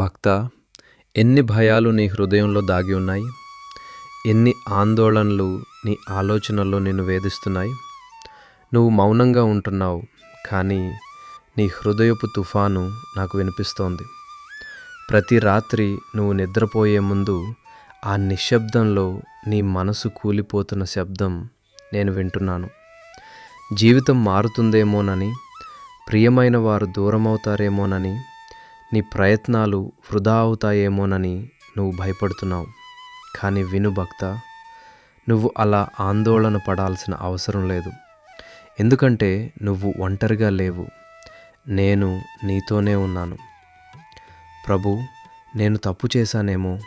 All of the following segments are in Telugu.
భక్త ఎన్ని భయాలు నీ హృదయంలో దాగి ఉన్నాయి? ఎన్ని ఆందోళనలు నీ ఆలోచనల్లో నిన్ను వేధిస్తున్నాయి? నువ్వు మౌనంగా ఉంటున్నావు కానీ నీ హృదయపు తుఫాను నాకు వినిపిస్తోంది. ప్రతి రాత్రి నువ్వు నిద్రపోయే ముందు ఆ నిశ్శబ్దంలో నీ మనసు కూలిపోతున్న శబ్దం నేను వింటున్నాను. జీవితం మారుతుందేమోనని ప్రియమైన వారు దూరమవుతారేమోనని నీ ప్రయత్నాలు వృధా అవుతాయేమోనని నువ్వు భయపడుతున్నావు. కానీ విను భక్త నువ్వు అలా ఆందోళన పడాల్సిన అవసరం లేదు. ఎందుకంటే నువ్వు ఒంటరిగా లేవు. నేను నీతోనే ఉన్నాను. ప్రభు నేను తప్పు చేశానేమో?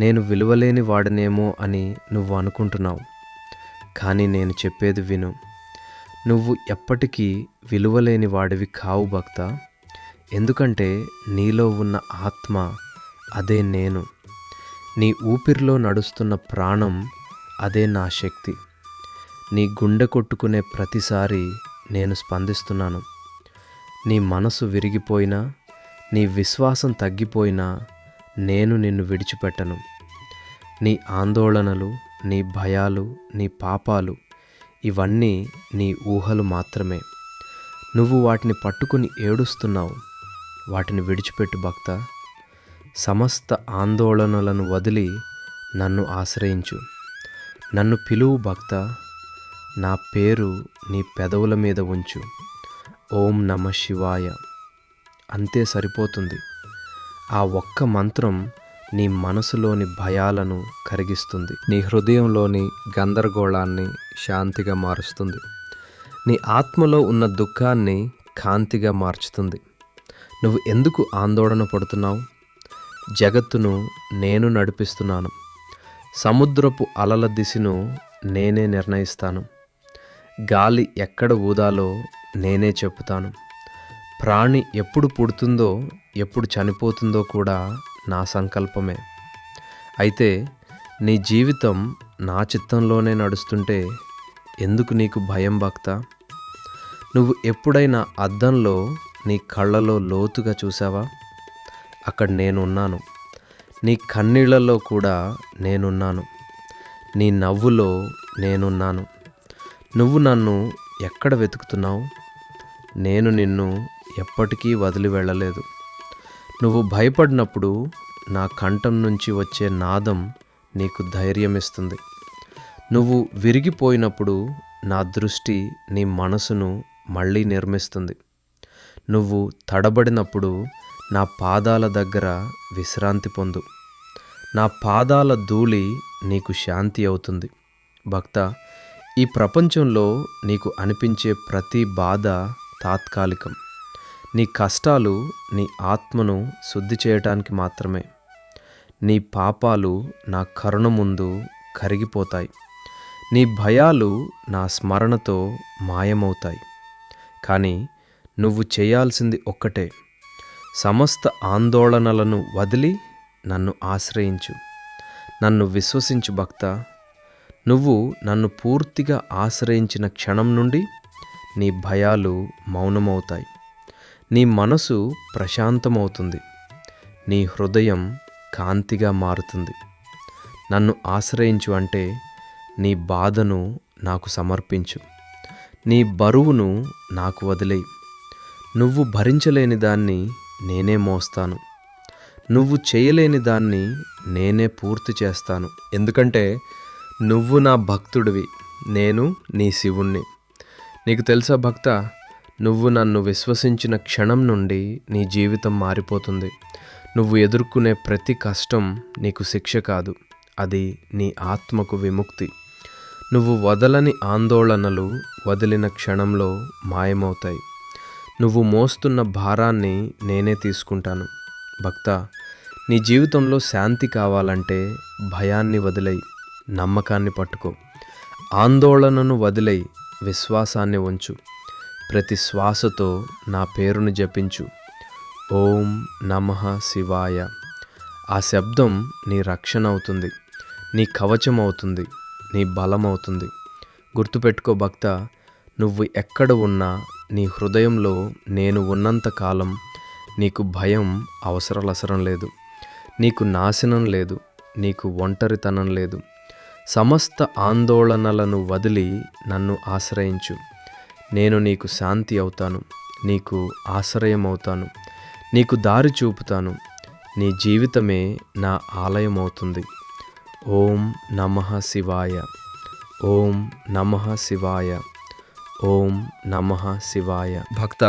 నేను విలువలేని వాడినేమో అని నువ్వు అనుకుంటున్నావు. కానీ నేను చెప్పేది విను. నువ్వు ఎప్పటికీ విలువలేని వాడివి కావు భక్త. ఎందుకంటే నీలో ఉన్న ఆత్మ అదే నేను. నీ ఊపిరిలో నడుస్తున్న ప్రాణం అదే నా శక్తి. నీ గుండె కొట్టుకునే ప్రతిసారి నేను స్పందిస్తున్నాను. నీ మనసు విరిగిపోయినా నీ విశ్వాసం తగ్గిపోయినా నేను నిన్ను విడిచిపెట్టను. నీ ఆందోళనలు నీ భయాలు నీ పాపాలు ఇవన్నీ నీ ఊహలు మాత్రమే. నువ్వు వాటిని పట్టుకుని ఏడుస్తున్నావు. వాటిని విడిచిపెట్టు భక్త. సమస్త ఆందోళనలను వదిలి నన్ను ఆశ్రయించు. నన్ను పిలువు భక్త. నా పేరు నీ పెదవుల మీద ఉంచు. ఓం నమ శివాయ. అంతే సరిపోతుంది. ఆ ఒక్క మంత్రం నీ మనసులోని భయాలను కరిగిస్తుంది. నీ హృదయంలోని గందరగోళాన్ని శాంతిగా మారుస్తుంది. నీ ఆత్మలో ఉన్న దుఃఖాన్ని కాంతిగా మార్చుతుంది. నువ్వు ఎందుకు ఆందోళన పడుతున్నావు? జగత్తును నేను నడిపిస్తున్నాను. సముద్రపు అలల దిశను నేనే నిర్ణయిస్తాను. గాలి ఎక్కడ ఊదాలో నేనే చెప్పుతాను ప్రాణి ఎప్పుడు పుడుతుందో ఎప్పుడు చనిపోతుందో కూడా నా సంకల్పమే. అయితే నీ జీవితం నా చిత్తంలోనే నడుస్తుంటే ఎందుకు నీకు భయం భక్త? నువ్వు ఎప్పుడైనా అద్దంలో నీ కళ్ళలో లోతుగా చూసావా అక్కడ నేనున్నాను. నీ కన్నీళ్ళలో కూడా నేనున్నాను. నీ నవ్వులో నేనున్నాను. నువ్వు నన్ను ఎక్కడ వెతుకుతున్నావు? నేను నిన్ను ఎప్పటికీ వదిలి వెళ్ళలేదు. నువ్వు భయపడినప్పుడు నా కంఠం నుంచి వచ్చే నాదం నీకు ధైర్యం ఇస్తుంది నువ్వు విరిగిపోయినప్పుడు నా దృష్టి నీ మనసును మళ్ళీ నిర్మిస్తుంది. నువ్వు తడబడినప్పుడు నా పాదాల దగ్గర విశ్రాంతి పొందు. నా పాదాల ధూళి నీకు శాంతి అవుతుంది. భక్త ఈ ప్రపంచంలో నీకు అనిపించే ప్రతి బాధ తాత్కాలికం. నీ కష్టాలు నీ ఆత్మను శుద్ధి చేయటానికి మాత్రమే. నీ పాపాలు నా కరుణ ముందు కరిగిపోతాయి. నీ భయాలు నా స్మరణతో మాయమవుతాయి. కానీ నువ్వు చేయాల్సింది ఒక్కటే. సమస్త ఆందోళనలను వదిలి నన్ను ఆశ్రయించు. నన్ను విశ్వసించు భక్త. నువ్వు నన్ను పూర్తిగా ఆశ్రయించిన క్షణం నుండి నీ భయాలు మౌనమవుతాయి. నీ మనసు ప్రశాంతమవుతుంది. నీ హృదయం కాంతిగా మారుతుంది. నన్ను ఆశ్రయించు అంటే నీ బాధను నాకు సమర్పించు. నీ బరువును నాకు వదిలేయి. నువ్వు భరించలేని దాన్ని నేనే మోస్తాను. నువ్వు చేయలేని దాన్ని నేనే పూర్తి చేస్తాను. ఎందుకంటే నువ్వు నా భక్తుడివి నేను నీ శివుణ్ణి. నీకు తెలుసా భక్త నువ్వు నన్ను విశ్వసించిన క్షణం నుండి నీ జీవితం మారిపోతుంది. నువ్వు ఎదుర్కొనే ప్రతి కష్టం నీకు శిక్ష కాదు అది నీ ఆత్మకు విముక్తి. నువ్వు వదలని ఆందోళనలు వదిలిన క్షణంలో మాయమవుతాయి. నువ్వు మోస్తున్న భారాన్ని నేనే తీసుకుంటాను. భక్త నీ జీవితంలో శాంతి కావాలంటే భయాన్ని వదిలేయి నమ్మకాన్ని పట్టుకో. ఆందోళనను వదిలేయి విశ్వాసాన్ని ఉంచు. ప్రతి శ్వాసతో నా పేరును జపించు. ఓం నమ శివాయ. ఆ శబ్దం నీ రక్షణ అవుతుంది నీ కవచం అవుతుంది నీ బలం అవుతుంది. గుర్తుపెట్టుకో భక్త నువ్వు ఎక్కడ ఉన్నా నీ హృదయంలో నేను ఉన్నంత కాలం నీకు భయం అవసరాలసరం లేదు. నీకు నాశనం లేదు. నీకు ఒంటరితనం లేదు. సమస్త ఆందోళనలను వదిలి నన్ను ఆశ్రయించు. నేను నీకు శాంతి అవుతాను. నీకు ఆశ్రయం అవుతాను నీకు దారి చూపుతాను. నీ జీవితమే నా ఆలయం అవుతుంది ఓం నమ శివాయ. ఓం నమ శివాయ. ఓం నమ శివాయ. భక్త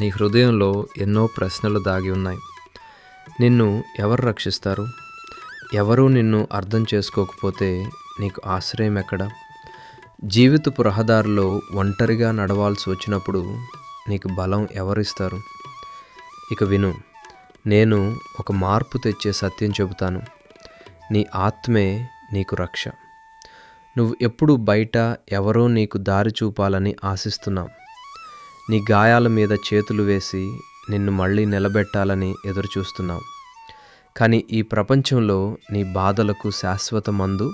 నీ హృదయంలో ఎన్నో ప్రశ్నలు దాగి ఉన్నాయి. నిన్ను ఎవరు రక్షిస్తారు? ఎవరూ నిన్ను అర్థం చేసుకోకపోతే నీకు ఆశ్రయం ఎక్కడ? జీవితపు రహదారిలో ఒంటరిగా నడవాల్సి వచ్చినప్పుడు నీకు బలం ఎవరిస్తారు? ఇక విను నేను ఒక మార్పు తెచ్చే సత్యం చెబుతాను. నీ ఆత్మే నీకు రక్ష. నువ్వు ఎప్పుడు బయట ఎవరో నీకు దారి చూపాలని ఆశిస్తున్నావు నీ గాయాల మీద చేతులు వేసి నిన్ను మళ్ళీ నిలబెట్టాలని ఎదురుచూస్తున్నాం. కానీ ఈ ప్రపంచంలో నీ బాధలకు శాశ్వత మందు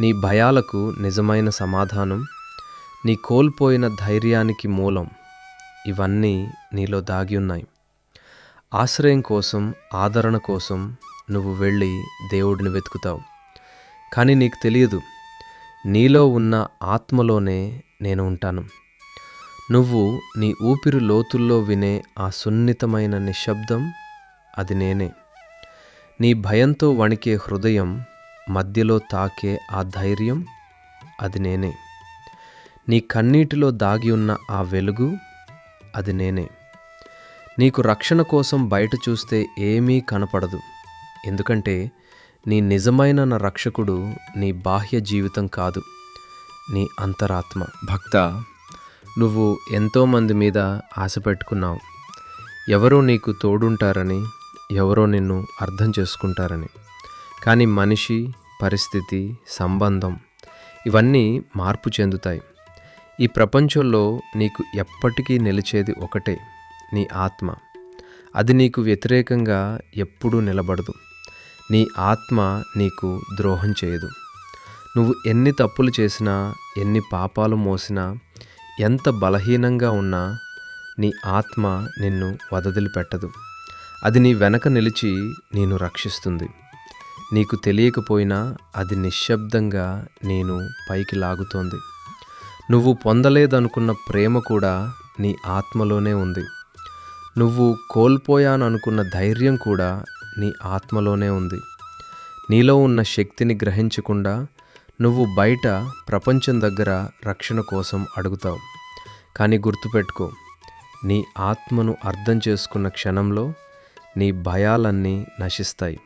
నీ భయాలకు నిజమైన సమాధానం నీ కోల్పోయిన ధైర్యానికి మూలం ఇవన్నీ నీలో దాగి ఉన్నాయి. ఆశ్రయం కోసం ఆదరణ కోసం నువ్వు వెళ్ళి దేవుడిని వెతుకుతావు. కానీ నీకు తెలియదు నీలో ఉన్న ఆత్మలోనే నేను ఉంటాను. నువ్వు నీ ఊపిరి లోతుల్లో వినే ఆ సున్నితమైన నిశ్శబ్దం అది నేనే. నీ భయంతో వణికే హృదయం మధ్యలో తాకే ఆ ధైర్యం అది నేనే. నీ కన్నీటిలో దాగి ఉన్న ఆ వెలుగు అది నేనే. నీకు రక్షణ కోసం బయట చూస్తే ఏమీ కనపడదు. ఎందుకంటే నీ నిజమైన నా రక్షకుడు నీ బాహ్య జీవితం కాదు నీ అంతరాత్మ. భక్త నువ్వు ఎంతోమంది మీద ఆశ పెట్టుకున్నావు. ఎవరో నీకు తోడుంటారని ఎవరో నిన్ను అర్థం చేసుకుంటారని. కానీ మనిషి పరిస్థితి సంబంధం ఇవన్నీ మార్పు చెందుతాయి. ఈ ప్రపంచంలో నీకు ఎప్పటికీ నిలిచేది ఒకటే నీ ఆత్మ. అది నీకు వ్యతిరేకంగా ఎప్పుడూ నిలబడదు. నీ ఆత్మ నీకు ద్రోహం చేయదు. నువ్వు ఎన్ని తప్పులు చేసినా ఎన్ని పాపాలు మోసినా ఎంత బలహీనంగా ఉన్నా నీ ఆత్మ నిన్ను వదదిలిపెట్టదు అది నీ వెనక నిలిచి నేను రక్షిస్తుంది. నీకు తెలియకపోయినా అది నిశ్శబ్దంగా నేను పైకి లాగుతోంది. నువ్వు పొందలేదనుకున్న ప్రేమ కూడా నీ ఆత్మలోనే ఉంది. నువ్వు కోల్పోయాననుకున్న ధైర్యం కూడా నీ ఆత్మలోనే ఉంది. నీలో ఉన్న శక్తిని గ్రహించకుండా నువ్వు బయట ప్రపంచం దగ్గర రక్షణ కోసం అడుగుతావు. కానీ గుర్తుపెట్టుకో నీ ఆత్మను అర్థం చేసుకున్న క్షణంలో నీ భయాలన్నీ నశిస్తాయి.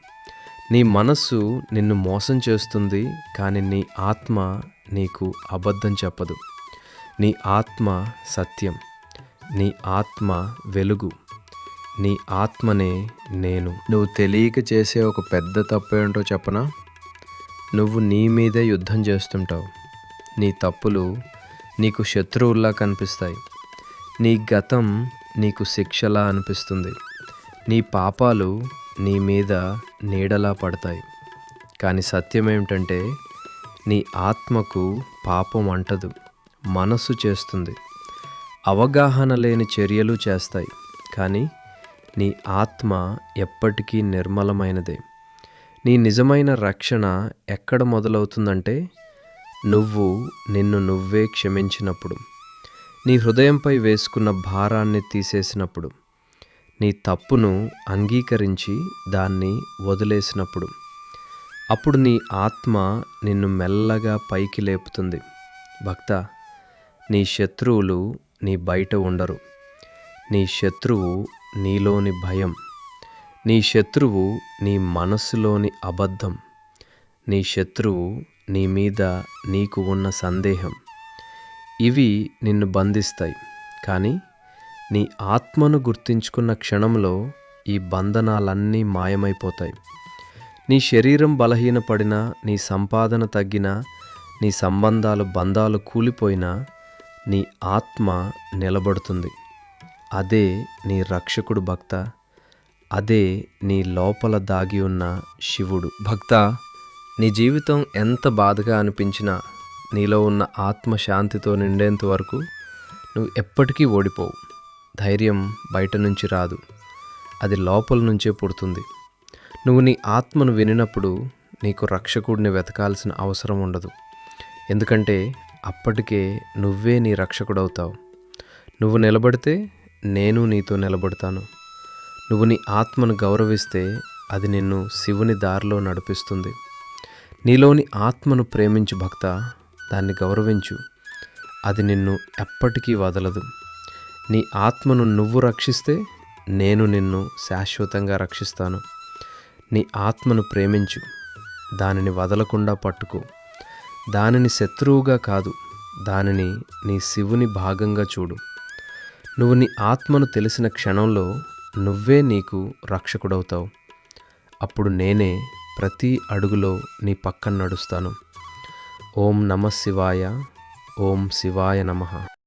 నీ మనస్సు నిన్ను మోసం చేస్తుంది కానీ నీ ఆత్మ నీకు అబద్ధం చెప్పదు. నీ ఆత్మ సత్యం నీ ఆత్మ వెలుగు. నీ ఆత్మనే నేను. నువ్వు తెలియక చేసే ఒక పెద్ద తప్పు ఏంటో చెప్పనా? నువ్వు నీ మీదే యుద్ధం చేస్తుంటావు. నీ తప్పులు నీకు శత్రువుల్లా కనిపిస్తాయి. నీ గతం నీకు శిక్షలా అనిపిస్తుంది. నీ పాపాలు నీ మీద నీడలా పడతాయి. కానీ సత్యం ఏమిటంటే నీ ఆత్మకు పాపం అంటదు. మనస్సు చేస్తుంది. అవగాహన లేని చర్యలు చేస్తాయి. కానీ నీ ఆత్మ ఎప్పటికీ నిర్మలమైనదే. నీ నిజమైన రక్షణ ఎక్కడ మొదలవుతుందంటే నువ్వు నిన్ను నువ్వే క్షమించినప్పుడు నీ హృదయంపై వేసుకున్న భారాన్ని తీసేసినప్పుడు నీ తప్పును అంగీకరించి దాన్ని వదిలేసినప్పుడు అప్పుడు నీ ఆత్మ నిన్ను మెల్లగా పైకి లేపుతుంది. భక్త నీ శత్రువులు నీ బయట ఉండరు. నీ శత్రువు నీలోని భయం. నీ శత్రువు నీ మనస్సులోని అబద్ధం. నీ శత్రువు నీ మీద నీకు ఉన్న సందేహం. ఇవి నిన్ను బంధిస్తాయి. కానీ నీ ఆత్మను గుర్తించుకున్న క్షణంలో ఈ బంధనాలన్నీ మాయమైపోతాయి. నీ శరీరం బలహీనపడినా నీ సంపాదన తగ్గినా నీ సంబంధాలు బంధాలు కూలిపోయినా నీ ఆత్మ నిలబడుతుంది. అదే నీ రక్షకుడు భక్త అదే నీ లోపల దాగి ఉన్న శివుడు. భక్త నీ జీవితం ఎంత బాధగా అనిపించినా నీలో ఉన్న ఆత్మశాంతితో నిండేంత వరకు నువ్వు ఎప్పటికీ ఓడిపోవు. ధైర్యం బయట నుంచి రాదు. అది లోపల నుంచే పుడుతుంది. నువ్వు నీ ఆత్మను వినినప్పుడు నీకు రక్షకుడిని వెతకాల్సిన అవసరం ఉండదు. ఎందుకంటే అప్పటికే నువ్వే నీ రక్షకుడవుతావు. నువ్వు నిలబడితే నేను నీతో నిలబడతాను. నువ్వు నీ ఆత్మను గౌరవిస్తే అది నిన్ను శివుని దారిలో నడిపిస్తుంది. నీలోని ఆత్మను ప్రేమించు భక్త దాన్ని గౌరవించు. అది నిన్ను ఎప్పటికీ వదలదు. నీ ఆత్మను నువ్వు రక్షిస్తే నేను నిన్ను శాశ్వతంగా రక్షిస్తాను. నీ ఆత్మను ప్రేమించు. దానిని వదలకుండా పట్టుకో. దానిని శత్రువుగా కాదు దానిని నీ శివుని భాగంగా చూడు. నువ్వు నీ ఆత్మను తెలిసిన క్షణంలో నువ్వే నీకు రక్షకుడవుతావు. అప్పుడు నేనే ప్రతి అడుగులో నీ పక్కన నడుస్తాను. ఓం నమ శివాయ ఓం శివాయ నమః.